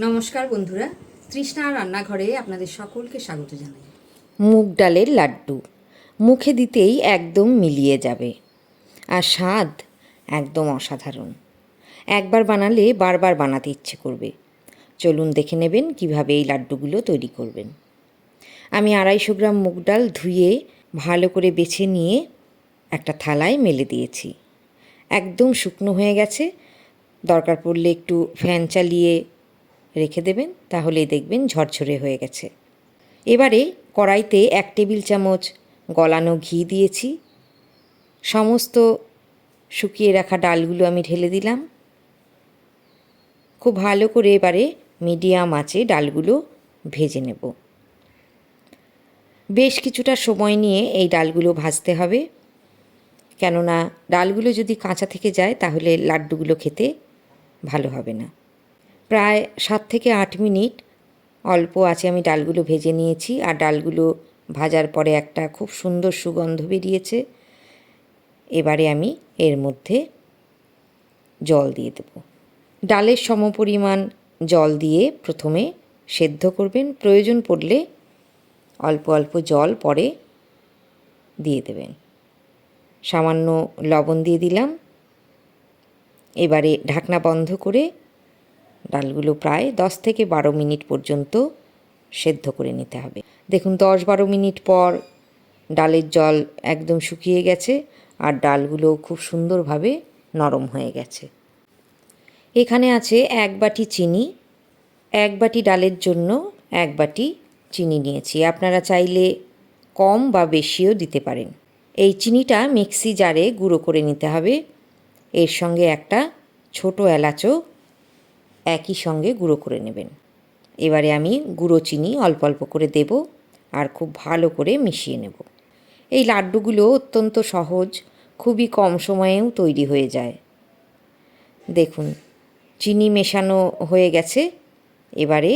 নমস্কার বন্ধুরা, তৃষ্ণা রান্নাঘরে আপনাদের সকলকে স্বাগত জানাই। মুগ ডালের লাড্ডু মুখে দিতেই একদম মিলিয়ে যাবে। আর স্বাদ একদম অসাধারণ। একবার বানালে বারবার বানাতে ইচ্ছে করবে। চলুন দেখে নেবেন কীভাবে এই লাড্ডুগুলো তৈরি করবেন। আমি আড়াইশো গ্রাম মুগ ডাল ধুয়ে, ভালো করে বেছে নিয়ে একটা থালায় মেলে দিয়েছি। একদম শুকনো হয়ে গেছে। দরকার পড়লে একটু ফ্যান চালিয়ে রেখে দেবেন, তাহলেই দেখবেন ঝরঝরে হয়ে গেছে। এবারে কড়াইতে এক টেবিল চামচ গলানো ঘি দিয়েছি। সমস্ত শুকিয়ে রাখা ডালগুলো আমি ঢেলে দিলাম। খুব ভালো করে এবারে মিডিয়াম আঁচে ডালগুলো ভেজে নেব। বেশ কিছুটা সময় নিয়ে এই ডালগুলো ভাজতে হবে। কেননা ডালগুলো যদি কাঁচা থেকে যায়, তাহলে লাড্ডুগুলো খেতে ভালো হবে না। প্রায় সাত থেকে আট মিনিট অল্প আছে আমি ডালগুলো ভেজে নিয়েছি আর ডালগুলো ভাজার পরে একটা খুব সুন্দর সুগন্ধ বেরিয়েছে। এবারে আমি এর মধ্যে জল দিয়ে দেব। ডালের সমপরিমাণ জল দিয়ে প্রথমে সেদ্ধ করবেন। প্রয়োজন পড়লে অল্প অল্প জল পরে দিয়ে দেবেন। সামান্য লবণ দিয়ে দিলাম। এবারে ঢাকনা বন্ধ করে ডালগুলো প্রায় দশ থেকে বারো মিনিট পর্যন্ত সেদ্ধ করে নিতে হবে। দেখুন, দশ বারো মিনিট পর ডালের জল একদম শুকিয়ে গেছে আর ডালগুলো খুব সুন্দরভাবে নরম হয়ে গেছে। এখানে আছে এক বাটি চিনি, এক বাটি ডালের জন্য এক বাটি চিনি নিয়েছি। আপনারা চাইলে কম বা বেশিও দিতে পারেন। এই চিনিটা মিক্সি জারে গুঁড়ো করে নিতে হবে। এর সঙ্গে একটা ছোট এলাচও একই সঙ্গে গুঁড়ো করে নেবেন। এবারে আমি গুঁড়ো চিনি অল্প অল্প করে দেব আর খুব ভালো করে মিশিয়ে নেব। এই লাড্ডুগুলো অত্যন্ত সহজ, খুবই কম সময়েও তৈরি হয়ে যায়। দেখুন, চিনি মেশানো হয়ে গেছে। এবারে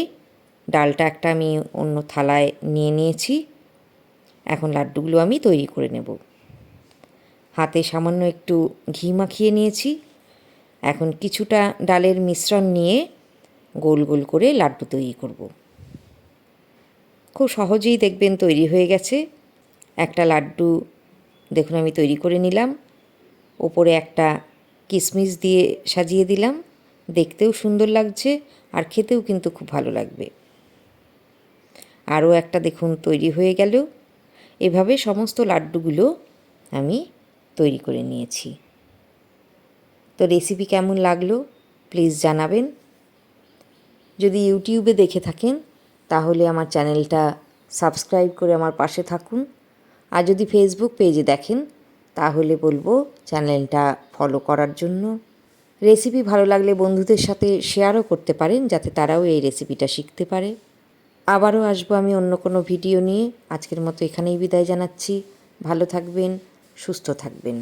ডালটা একটা আমি অন্য থালায় নিয়ে নিয়েছি। এখন লাড্ডুগুলো আমি তৈরি করে নেব। হাতে সামান্য একটু ঘি মাখিয়ে নিয়েছি। এখন কিছুটা ডালের মিশ্রণ নিয়ে গোল গোল করে লাড্ডু তৈরি করব। খুব সহজেই দেখবেন তৈরি হয়ে গেছে। একটা লাড্ডু, দেখুন আমি তৈরি করে নিলাম। ওপরে একটা কিশমিশ দিয়ে সাজিয়ে দিলাম। দেখতেও সুন্দর লাগছে আর খেতেও কিন্তু খুব ভালো লাগবে। আরও একটা দেখুন তৈরি হয়ে গেল। এভাবে সমস্ত লাড্ডুগুলো আমি তৈরি করে নিয়েছি। তো রেসিপি কেমন লাগল প্লিজ জানাবেন। যদি ইউটিউবে দেখে থাকেন, তাহলে আমার চ্যানেলটা সাবস্ক্রাইব করে আমার পাশে থাকুন। আর যদি ফেসবুক পেজে দেখেন, তাহলে বলব চ্যানেলটা ফলো করার জন্য। রেসিপি ভালো লাগলে বন্ধুদের সাথে শেয়ারও করতে পারেন, যাতে তারাও এই রেসিপিটা শিখতে পারে। আবারও আসব আমি অন্য কোনো ভিডিও নিয়ে। আজকের মতো এখানেই বিদায় জানাচ্ছি। ভালো থাকবেন, সুস্থ থাকবেন।